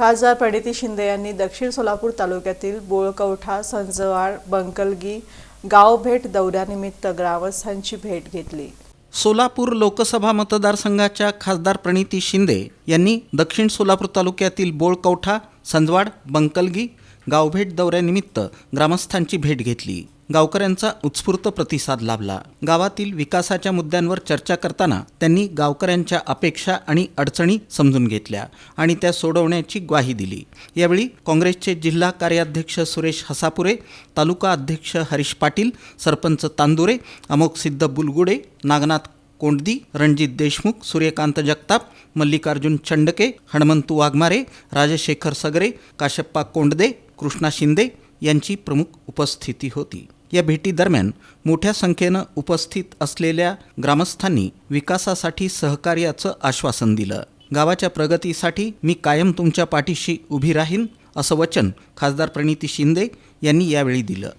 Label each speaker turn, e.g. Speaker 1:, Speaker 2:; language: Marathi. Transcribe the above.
Speaker 1: खासदार प्रणिती शिंदे यांनी दक्षिण सोलापूर तालुक्यातील बोळकवठा संजवाड बंकलगी गाव भेट दौऱ्यानिमित्त ग्रामस्थांची भेट घेतली.
Speaker 2: सोलापूर लोकसभा मतदारसंघाच्या खासदार प्रणिती शिंदे यांनी दक्षिण सोलापूर तालुक्यातील बोळकवठा संजवाड बंकलगी गावभेट दौऱ्यानिमित्त ग्रामस्थांची भेट घेतली. गावकऱ्यांचा उत्स्फूर्त प्रतिसाद लाभला. गावातील विकासाच्या मुद्द्यांवर चर्चा करताना त्यांनी गावकऱ्यांच्या अपेक्षा आणि अडचणी समजून घेतल्या आणि त्या सोडवण्याची ग्वाही दिली. यावेळी काँग्रेसचे जिल्हा कार्याध्यक्ष सुरेश हसापुरे तालुका अध्यक्ष हरीश पाटील सरपंच तांदुरे अमोकसिद्ध बुलगुडे नागनाथ कोंडदी रणजित देशमुख सूर्यकांत जगताप मल्लिकार्जुन चंडके हणमंतू वाघमारे राजशेखर सगरे काशप्पा कोंडदे कृष्णा शिंदे यांची प्रमुख उपस्थिती होती. या भेटीदरम्यान मोठ्या संख्येनं उपस्थित असलेल्या ग्रामस्थांनी विकासासाठी सहकार्याचं आश्वासन दिलं. गावाच्या प्रगतीसाठी मी कायम तुमच्या पाठीशी उभी राहीन असं वचन खासदार प्रणिती शिंदे यांनी यावेळी दिलं.